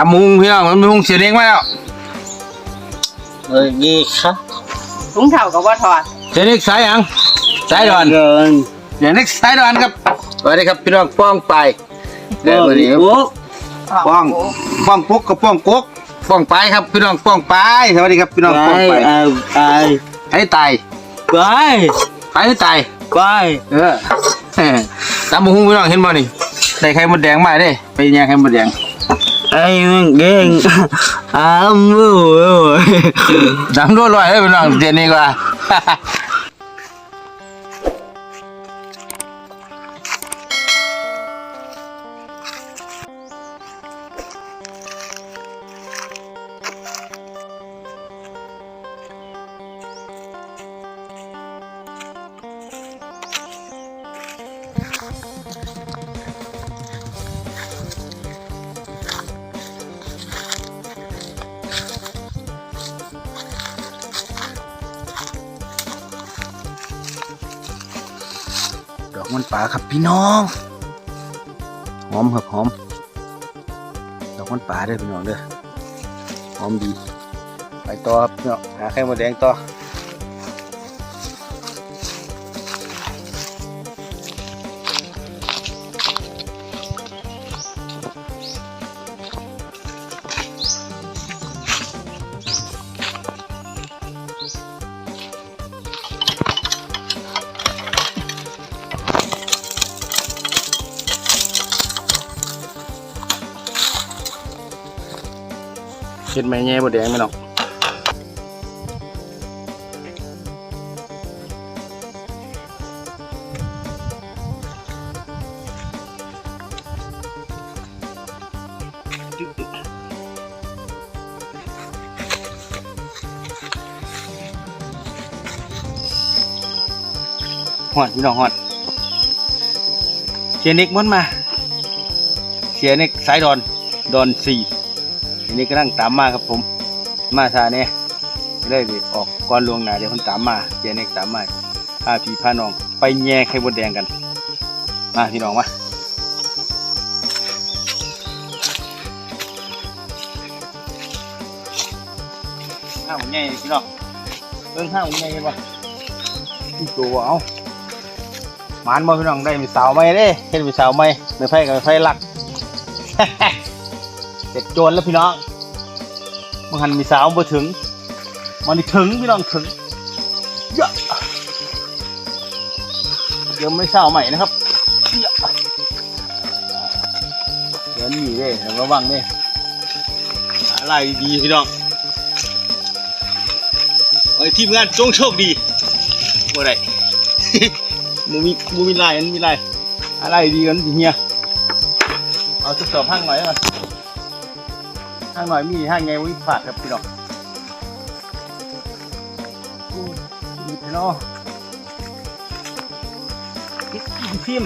ตำมุงพี่น้องมันมุงเสียเองมาแล้วเอ้ยยี่ครับถุงเท่ากับว่าถอดเสียเองสายหยังสายดอนเกินเสียเองสายดอนครับสวัสดีครับพี่น้องป้องไปเดี๋ยววันนี้ครับโอ้ป้องป้องปุ๊กกับป้องกุ๊กป้องไปครับพี่น้องป้องไปสวัสดีครับพี่น้องไปป้องไปไปไปไอ้ตายไปไปให้ตายไปเออตำมุงพี่น้องเห็นบ่นี่ได้ไข่มดแดงมาเด้ไปแย่งไข่มดแดง ไอ้มึงเก่งอ้าวมู้ดังด้วยลอยเลยพี่น้องเดี๋ยวนี้กว่า ป่าครับพี่น้อง หอมครับหอมดอกมันป่าเด้อพี่น้องเด้อหอมดี ไปต่อครับพี่น้องหาไข่มดแดงต่อ ห็ดไหมแง่มดแดงพี่น้องหอดพี่น้องหอดเชียน็กมันมาเชียน็กสายดอน ดอนสี่ อันนี้ก็นั่งตามมาครับผม มาซาเนี่ยได้ออกก่อนลวงหนาเดี๋ยวคนตามมาเชียร์เนกตามมาพาพี่พาน้องไปแย่ไข่บดแดงกัน มาพี่น้องมาห้าหุ่นใหญ่พี่น้องเอิ้งห้าหุ่นใหญ่ป่ะที่ตัวเอาหมานบ่พี่น้องได้มีสาวไหมเด้เห็นมีสาวไหมไม่ไฟกับไม่ไฟหลัก เสร็จโจรแล้วพี่น้องมันหันมีสาวมาถึงมันนี่ถึงพี่น้องถึงเยอะเดี๋ยวไม่เศร้าใหม่นะครับเยอะเดี๋ยวนี่เด้เดี๋ยวระวังเด้อะไรดีพี่น้องเอ้ยทีมงานจงโชคดีบ่ได้มูมีมูมีลายมันมีลายอะไรดีกันเฮียเอาทดสอบห้างหน่อยก่อน ห้างหน่อยมีห้างไงวิฝาดครับพี่น้องอู้มีพี่น้องกิ๊กกิ๊กทิม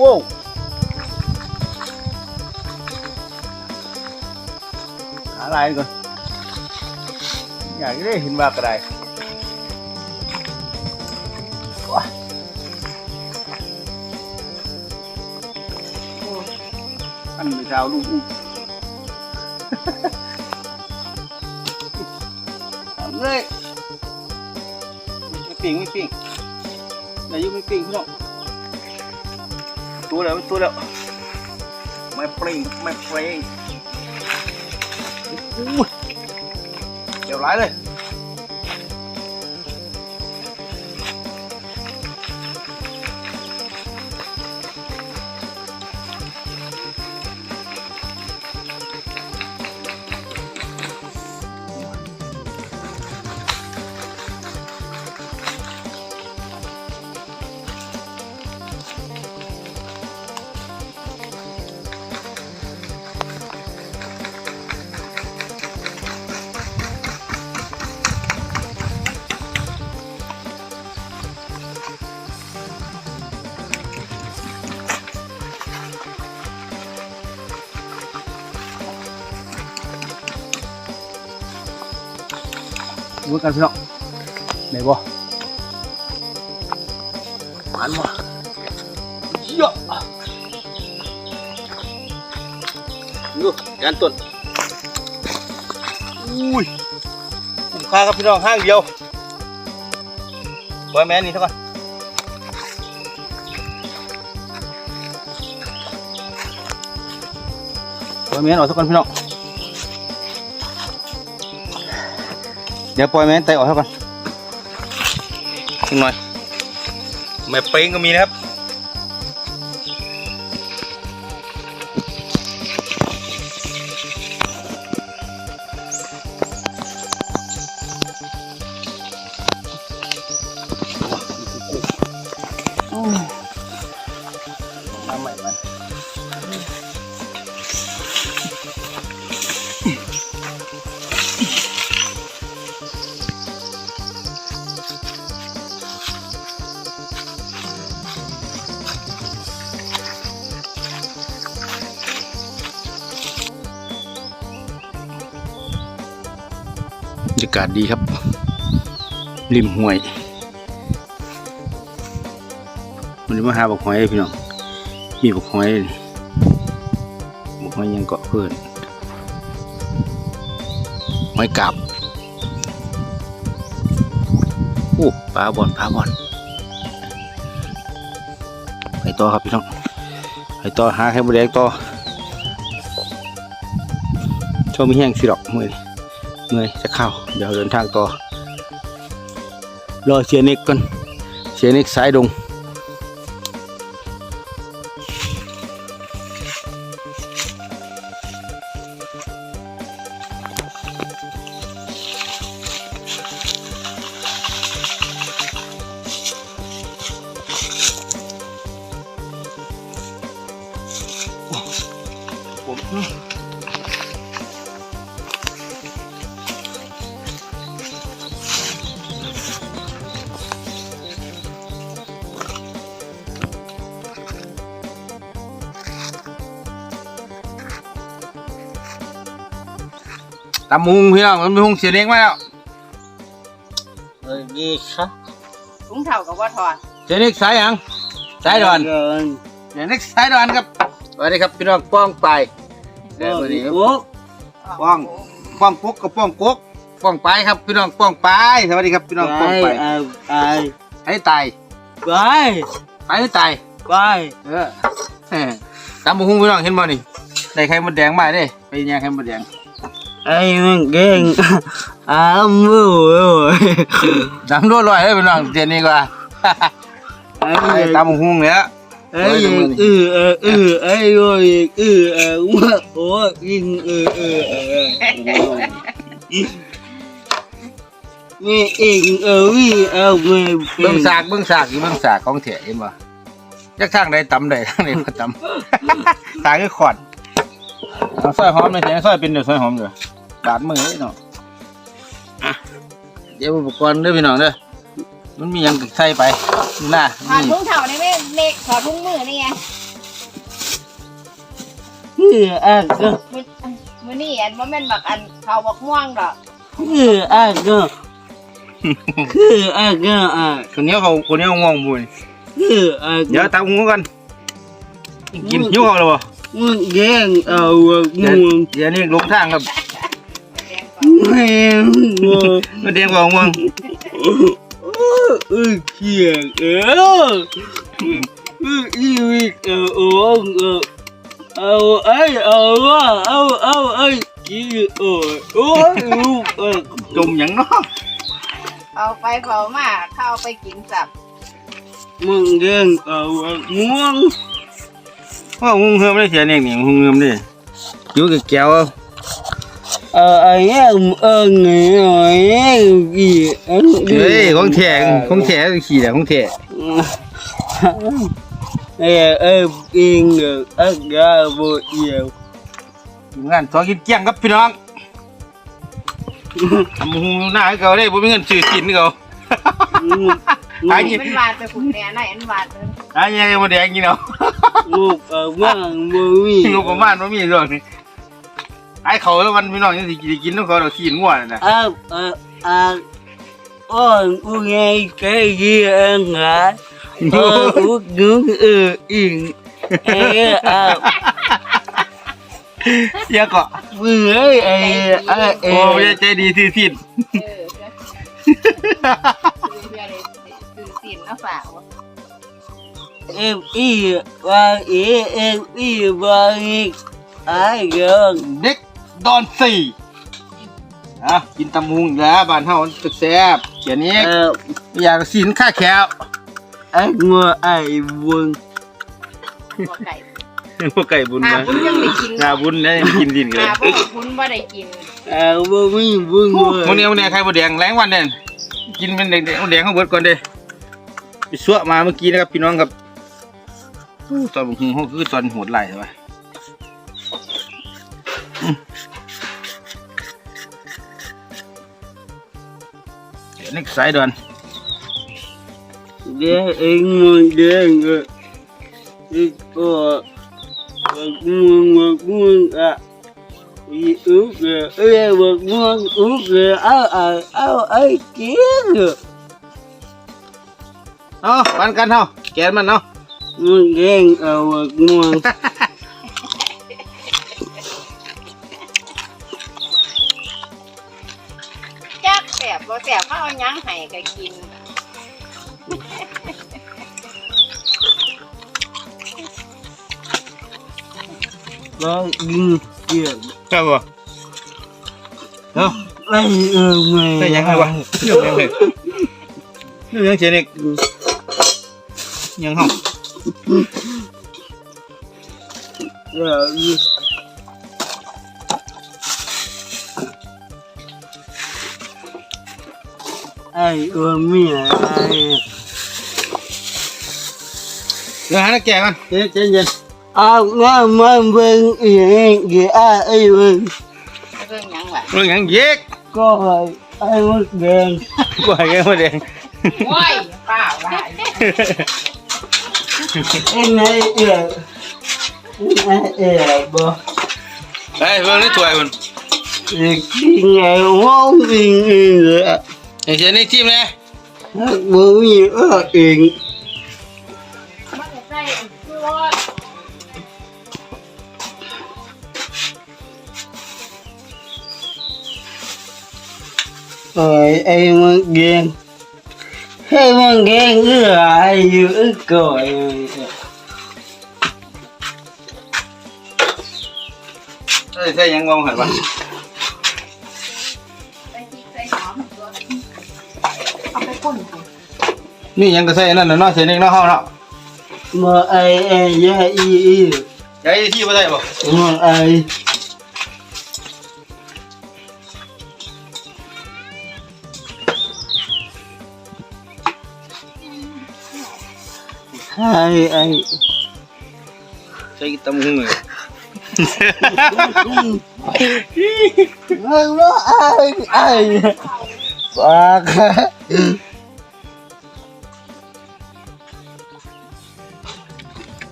ว้าวหาอะไรก่อนอยากได้เห็นว่ากระไดอันไม่เช้าลูกอู้ ปิ่งนายยุไม่ปิ่งพี่น้องตัวแล้วตัวแล้วไม่ปริงไม่ปริงเดี๋ยวร้ายเลย ดูกันพี่น้องไหนบ่มันบ่เยอะดูการต้นอุ้ยคุ้มค่าครับพี่น้องห้างเดียวปล่อยแม่นี่เท่ากันปล่อยแม่นออกเท่ากันพี่น้อง เดี๋ยวปล่อยแม่นไตออกเท่ากันนิดหน่อยแม่เป้งก็มีนะครับ ศดีครับ ริมห้วยมันนี้มาหาบักหอยพี่น้องมีบักหอยบักหอยยังเกาะเพื่อนหอยกาบโอ้ปลาบอลปลาบอลไปต่อครับพี่น้องไปต่อหาไข่มดแดงต่อชอบมีแห้งสิหรอกเมื่อ เมื่อยจะเข้าเดี๋ยวเดินทางต่อรอเชียร์นิกก่อนเชียร์นิกสายดง ตำมุงพี่น้องตำมุงเสียเลี้ยงมาแล้วเอ้ยดีครับถุงเท่ากับว่าถอดเสียเล็กสายหยังสายดอนเดินเสียเล็กสายดอนครับสวัสดีครับพี่น้องป้องไปเดี๋ยววันนี้ครับโอ้ป้องป้องกุ๊กกับป้องกุ๊กป้องไปครับพี่น้องป้องไปสวัสดีครับพี่น้องป้องไปไปไปให้ตายไปไปให้ตายไปเออเฮ้ตามบุ้งพี่น้องเห็นบ่นี่ได้ไข่มดแดงมาเด้ไปย่างไข่มดแดง ไอ้มันเก่งอ้าวมูโอ้ยดำด้วยลอยเลยพี่น้องเจนนี่กว่าไอ้ไอ้ตามบุ้งเนี่ยไอ้ยังเออเออเออไอ้โอ้ยเออเออว่าโอ้ยยิงเออเออเออนี่เองเออวิเอาไม่เบิ่งสากเบิ่งสากอยู่เบิ่งสากของเถะเห็นบ่จักทางใดตำใดทางใดบ่ตำตายคือขอดเอาซอยหอมเลยเถอะซอยเป็นเดี๋ยวซอยหอมเดี๋ยว บาดมือเลยเนาะอะเดี๋ยวอุปกรณ์เด้อพี่น้องเด้อมันมีหยังใส่ไปนี่นะถอดนี่ถุงเท่านี่แม่เน็กถอดถุงมือนี่ไงเอออะก็มื้อมื้อนี้อันว่าแม่นบักอันเขาบักม่วงดอกคืออะก็คืออะก็อะคนเหนี้เขาคนเหนี้เขาง่วงบุยคืออะเดี๋ยวตามหูกันกินหิวเขาเลยบ่มันแย่งเอาอะเดี๋ยวงูเดี๋ยวนี้ลงทางครับ แดงกว่าแม่งงูมันเดียงกว่าง่วงเออเขียงเออเอออีวิกเออโอ้เออเอาไอ้เอาว่าเอาเอาไอ้กี่โอ้ยโอ้ยลูกเออจมหยังเนาะเอาไปเผามาเข้าไปกินสับมึงแย่งเอาอ่วงว่าหุงเฮือมได้เสียเนี่ยนี่หุงเฮือมได้อยู่กับแก้ว เออไอ้แย่งเออไงไอ้แย่งกี่อันเฮ้ยของแท้ของแท้ขี่แต่ของแท้เออเอออิงเออเออกาโบเอียวงานสอกินเกี้ยงครับพี่น้องทำหุงหน้าให้เขาได้บ่มีเงินซื้อกินให้เขาหาอันกินมันวาดไปขุนแม่ไหนอันวาดเลยหาเงี้ยมาแดงกินเอาลูกเอาว่างบ่มีงบประมาณบ่มีหรอกนี่ ไอ้เขาแล้วมันพี่น้องยังสิกินกินต้องเขาเราขี้งัวนั่นน่ะอ้าวเอออ่าอ้อนอูไงแกยี่เอ็งหาเอออูนึงเอออิงเอออ้าวเหี้ยเกาะมือเอ้ยไอ้ไอ้เอ้โอ้ยใจดีที่สิ้นเออเพื่อซื้อเพื่อเลยซื้อสินมาฝากวะเอ็มอีว่าเอเอ็มอีว่าอีกไอ้เกิงเด็ก ดอนสี่อะกินตำมุงอีกแล้วบ้านเฮาตึกแซ่บเขียนนี้เอออยากสินค่าแควไอ้งัวไอ้บุญหัวไก่พวกไก่บุญหานะบุญยังไม่กินงาบุญแล้วยังกินดินกันเลยหาบุญบุญบ่ได้กินไอ้บุญมีบุญมื้อนี้มื้อนี้ใครบ่แดงแรงวันเนี่ยกินเป็นแดงๆแดงข้างเบิดก่อนเด้ไปสั่วมาเมื่อกี้นะครับพี่น้องครับอู้ตอนบุกหุงเขาคือตอนโหดไหลใช่ปะอืม เดี๋ยวนี่สายดอนเดี๋ยวเอ็งมันเด้งอะอีกก็บักม่วงบักม่ว มาเอาหยังให้ก็กินแล้วยิงเกี่ยวครับบ่เนาะไอ้เออไม่ได้ยังไงวะเรื่องยังไงเรื่องยังเจนิกยังเฮาแล้วอีไอ้เออไม่ไอ้เดี๋ยวหานักแก่กันเย็นเย็นเย็นเอาว่ามันเป็นเองกี่ไอ้ไอ้เว้ยเรื่องหยังวะเรื่องยังเย็กก็ไอ้ มดแดงกว่าแกมาแดงโอ้ยเปล่าว่าไอ้ไหนเอ๋ไอ้เอ๋บ่ไปเบิ่งในถ้วยมันเด็กที่ไงห้องเองเองเลย ไอ้เจนิกจิ้มเลยบ่มีเออเองมันจะใส่อันคือรสไอ้ไอ้มันแดงให้มันแดงเออไอ้อยู่ก่อนใส่ใส่ยังงงหันวะ เอาไปป่นสินี่ยังก็ใส่นั่นน่ะเนาะเจนิกเนาะเฮาเนาะมาไอ้ไอ้ยาอีอีใช้ที่บ่ได้บ่มาไอ้ไอ้ไอ้ใช้ตำหุงเลยมันว่าไอ้ไอ้ปาก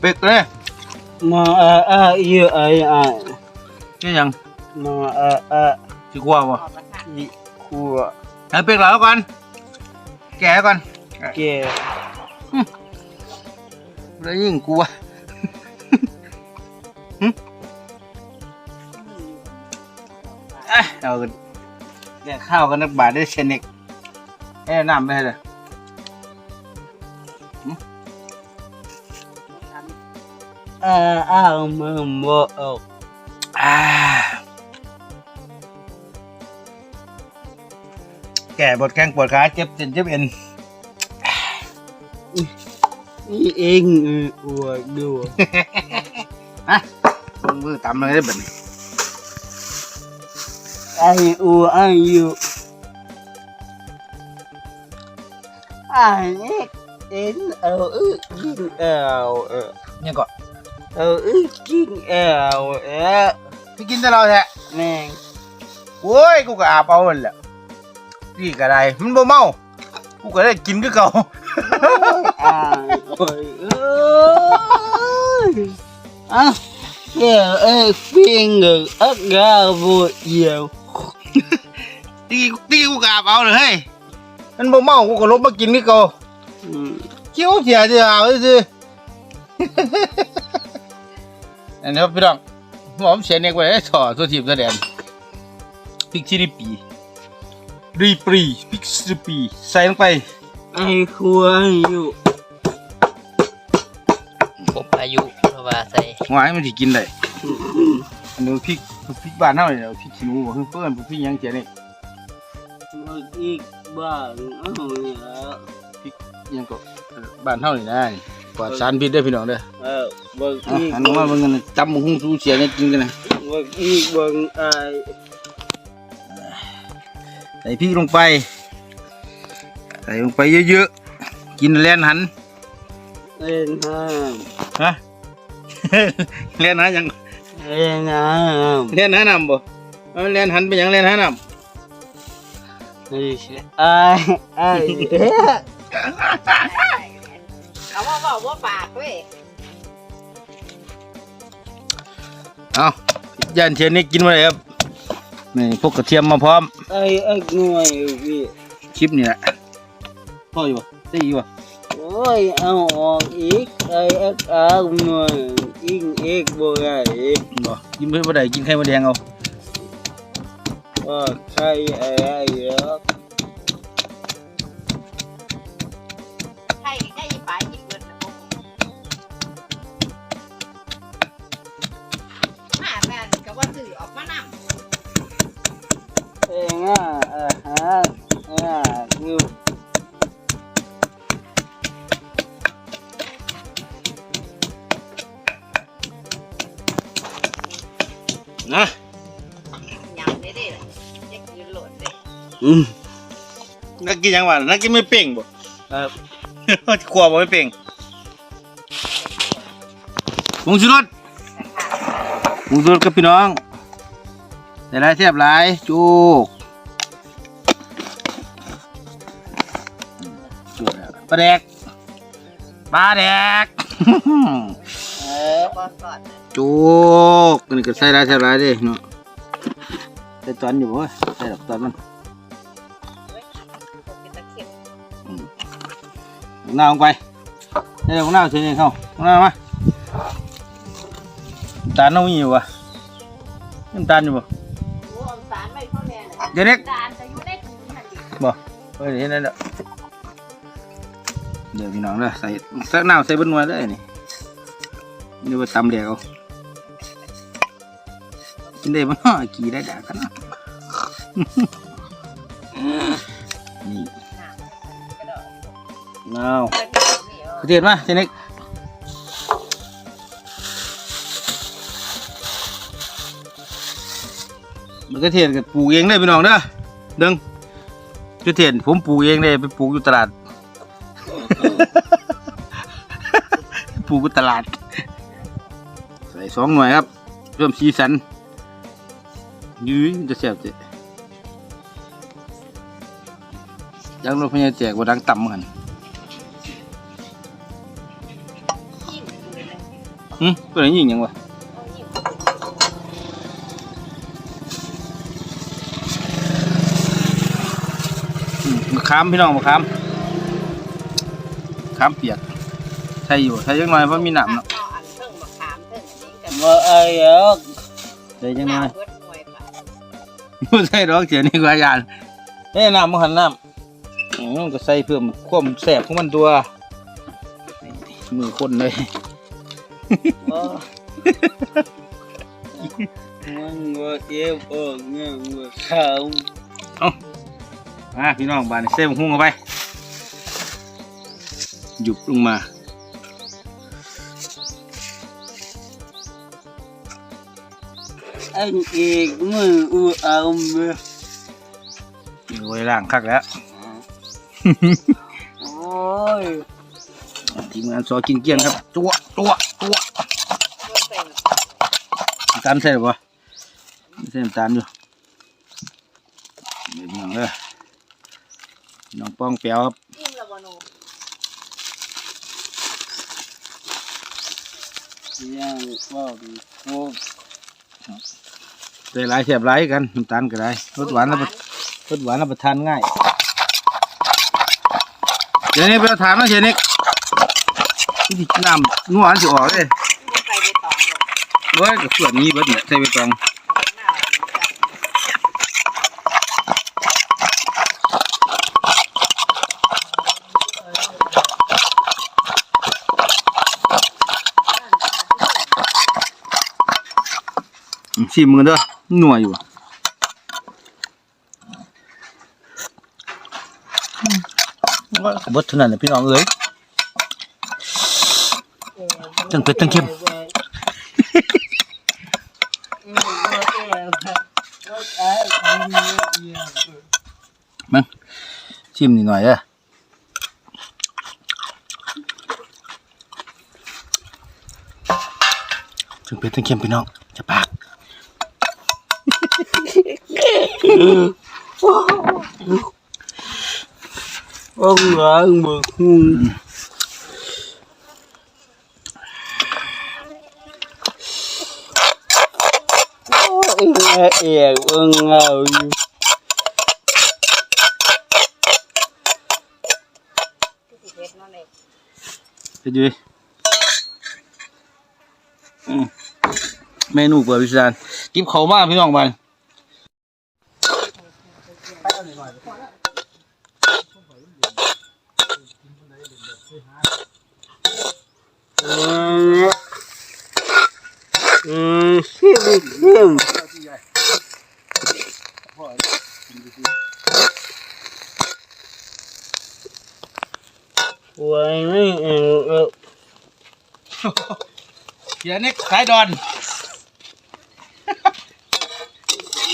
ป็กเลยมาไอ้ไอ้ยี่ไอ้ไอ้นี่ยังมาไอ้ไอ้สิกว่าบ่ขอบประทานยี่ขัวให้เป็กแล้วก่อนแกะก่อนแกแล้วยิ่งกลัวเอ้ยเอากันแกะข้าวกันนักบาทได้เชนิกเอ้ยน้ำไปให้เลย ไอ้ไอ้มันบ่ออกอ่าแก่บดแข้งปวดขาเจ็บเจ็บเจ็บเอ็นนี่เองอวดดูลงมือตำเลยได้แบบนี้ไอ้อูไอ้ยูไอ้นี่เอ็นเอาอึกินเอาเออ เนี่ยก็เอาอึกินเอาเออพี่กินแต่เราแท้แม่งโอ้ยกูก็อาบเอาหั่นแหละนี่ก็ได้มันบ่เมากูก็ได้กินคือเก่าอ่าโอ้ยเอ้ยอะเดี๋ยวไอ้ฟิงเกอร์อักกาบุเยี่ยวตีตีกูก็อาบเอาเลยเฮ้ยมันบ่เมากูก็ลบมากินคือเก่าอืมเขี้ยวเสียจะเอาซื่อ อันนี้ครับพี่น้องหอมเสียเน็กไว้ให้ถอดตัวทีมแสดงพริกชิริปีรีปรีพริกชิริปีใส่ลงไปไอ้ควายอยู่ผมอายุเพราะว่าใส่หวานมันสิกินได้อันนี้พริกพริกบ้านเฮาเนี่ยพริกขี้หนูบ่เพิ่นเพิ่นพริกหยังเสียเน็กมาอีกบ้านเอาเนี่ยอิหยังก็บ้านเฮานี่นะ ปลอดสารพิษเด้อพี่น้องเด้อเออมาอะอีกอันนี้ว่าเบิ่งกันนะจำบ่ฮู้สู้เสียเน็กกินกันนะมาอีกบางไอ้ใส่พริกลงไป ใส่ลงไปเยอะๆ กินแล่นหันเล่นน้ฮะ แล่นหันหยังำเล่นน้แล่นหันน้ำบ่เอาแล่นหันไปหยังแล่นหันน้ำไอ้เชี่ยไอ้ไอ้เอาว่า บอกว่าปากเว้ยำเอาย่านเชียนนี่กินมาเลยครับนี่พวกกระเทียมมาพร้อมไอ้ไอ้หน่วยพี่คลิปนี่แหละพ่ออยู่บ่ได้อยู่บ่ โอ้ยเอาออกอีกไอ้เอ็กอาหน่วยอิงเอกบ่ได้บ่กินเพื่อบ่ได้กินไข่มดแดงเอาว่าใครไอ้ไอ้เยอ เอ็งอะอาหารอะคือนะยังไม่ได้เลยจะกินโหลดเลยอืมนักกินหยังวะนักกินไม่เป่งบ่ครับขวบบ่ไม่เป่งผงชูรสผงชูรสกับพี่น้องใส่หลายแซ่บหลายจุก ล้วปลาแดกปลาแดกเอ๊ะก็สอดเลยจุกอันนี้ก็ใส่หลายแซ่บหลายเด้เนาะใส่ตอนอยู่บ่ใส่ดอกตอนมันเป็นตะเข็บหน้าลงไปให้เดี๋ยวหน้าเฉยๆเข้าหน้ามาน้ำตาลน้องมีอยู่วะน้ำตาลอยู่บ่โอ้เอาสารไม่เข้าแน่เลยเดี๋ยวนี้สารจะอยู่ในถุงนั่นดิบ่เฮ้ยเห็นแล้ว เดี๋ยวพี่น้องเด้อใส่สักน้ำใส่บนนวยเลยนี่นี่ว่าตำแดกเอากินได้บ่เนาะกี่ได้ด่ากันนะนี่น้าวกระโดดนี่เอาเทียมมาเจนิกมันกระเทียมกับปลูกเองได้พี่น้องเด้อเดึงกระเทียมผมปลูกเองได้ไปปลูกอยู่ตลาด ปลูกตลาด ใส่สองหน่วยครับ เพิ่มสีสันยื้อจะแซ่บจิยังรถพญาแจกว่าดังต่ำเหมือนกันยิ่งเลยนะอืมเป็นอะไรยิงยังวะเอามะขามพี่น้องมะขาม ขามเปียกใช่อยู่ใช่ยังน้อยเพราะมีหนามเนาะเอาอันเพิ่งมาขามเพิ่งอันนี้กับว่าไอ้เอ๊ะใช่ยังน้อยเบิดหน่วยค่ะไม่ใช่ดอกเสียนี่กว่ายานเอ้ยน้ำมันหันน้ำอืมมันก็ใส่เพิ่มความแสบของมันตัวนี่มือคนเลยว่ามันว่าเก็บออกเนี่ยว่าเขามาพี่น้องบานเส้นหุ้งเข้าไป หยุบลงมาไอ้เอกมืออูเอามือโอ้ยล่างคักแล้ว โอ้ยทีมงานซอกินเกลี้ยงครับ ตัวตัวตัวมันเป็นน้ำตาลใส่หรือเปล่าใส่น้ำตาลอยู่เดี๋ยวพี่น้องเด้อพี่น้องป้องเปียวครับ ยิ่งละวะหนู ยังว่าดีโอ้ใส่หลายเสียบหลายกันน้ำตาลก็ได้รสหวานแล้วรสหวานแล้วประทานง่ายเดี๋ยวนี้ไปเอาถามนะเชนิกนี่น้ำนัวอันสิออกเลยมันไปในตองเลยเว้ยกับส่วนนี้เบิดเนี่ยใส่ใบตอง ชิมมึงกันเด้อหน่วยอยู่อะอืมเบิดเท่านั้นแหละพี่น้องเอ้ยทั้งเผ็ดทั้งเค็มมึงชิมนิดหน่อยเด้อถึงเป็นถึงเค็มพี่น้อง จะปาก ông ngỡ mực hung Ê, ơn ngầu สิเฮ็ดเนาะเลยเป็นอยังไงอืมเมนูเปิดพิสดารกิบเขาวมากพี่น้อง มัน Ừ, xiêm xiêm Quay mấy em เสียเน็กสายดอน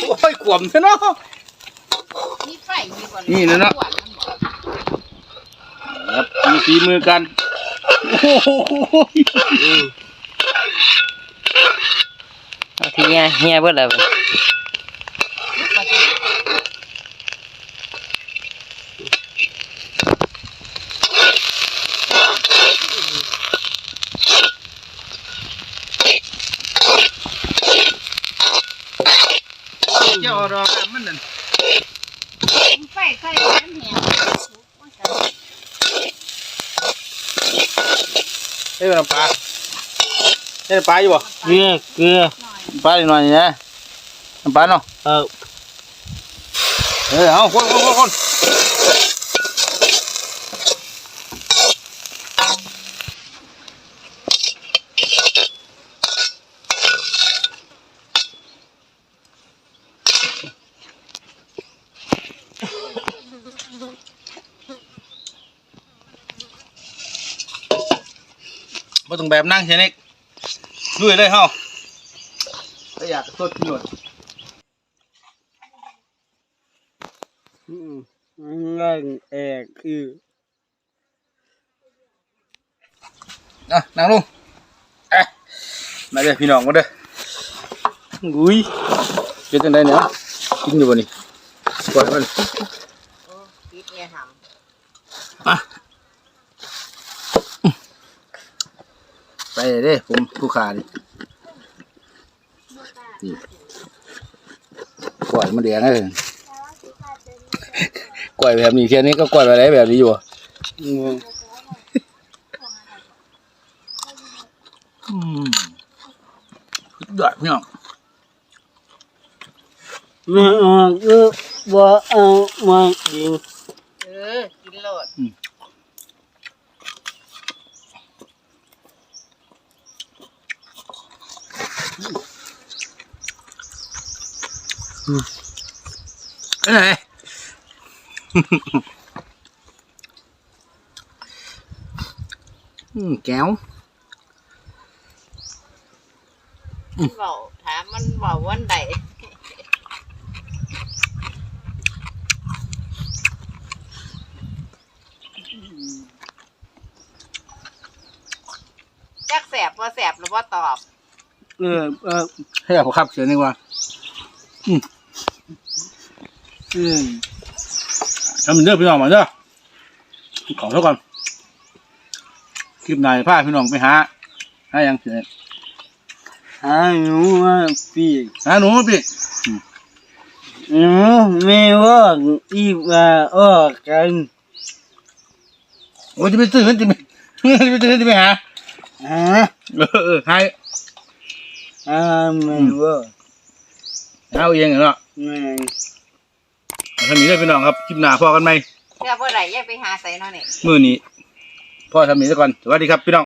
โอ้ยขวมซะเนาะมีไฟมีบ่นี่นะเนาะหวานมันบ่ครับมีฝีมือกัน โอ้โหที่เฮีย અહીંયા અહીંયા બોલાવે cho rồi mình định phải phải ăn hè đây là bà đây là bà gì bà kia kia. ปลาอีกหน่อยนี่นะน้ำปลาเนาะ Ờ เออเอาคนคนคนคนบ่ต้องแบบนั่งเชนิกด้วยเลยเฮา ถ้าอยากสดหนวด Ngon ẹt ừ อะนั่งลงเอ๊ะมาเด้อพี่น้องมาเด้ออุ้ยเป็นจังไดเนี่ยกินอยู่บ่นี่ปล่อยมันปิดเนี่ยทอะไปเด้อผมผู้ขาดิ นี่กล้วยมันแดงเลยกล้วยแบบนี้เทียนี้ก็กล้วยอะไรแบบนี้อยู่อะ Ngon อืมสุดยอดพี่น้อง Mà ờ cứ bỏ ăn mà đi ำเออกินโลด ไปไหนอืมแก้วมันเว้าถามมันเว้าวันใดจักแสบบ่แสบหรือบ่ตอบ Ờ ờ ให้อยากขับเสียงนึงว่า ừ ทำเป็นเด้อพี่น้องมาเด้อขอเท่าก่อนคลิปไหนพาพี่น้องไปหาหายังเสีย Hai nhú bị หาหนูมาพี่ nhú mê vợ đi và ở cạnh โอ้ยจะไปซื้อจะไปจะไปซื้อจะไปหา hả เออเออให้ à อ่าไม่เว่าเอาเองเนาะไม่เอา ทำนี้ได้พี่น้องครับคลิปหน้าพอกันไหมเพื่อบ่ได้อย่าไปหาใส่เนาะนี่มื้อนี้พ่อทำนี้ซะก่อนสวัสดีครับพี่น้อง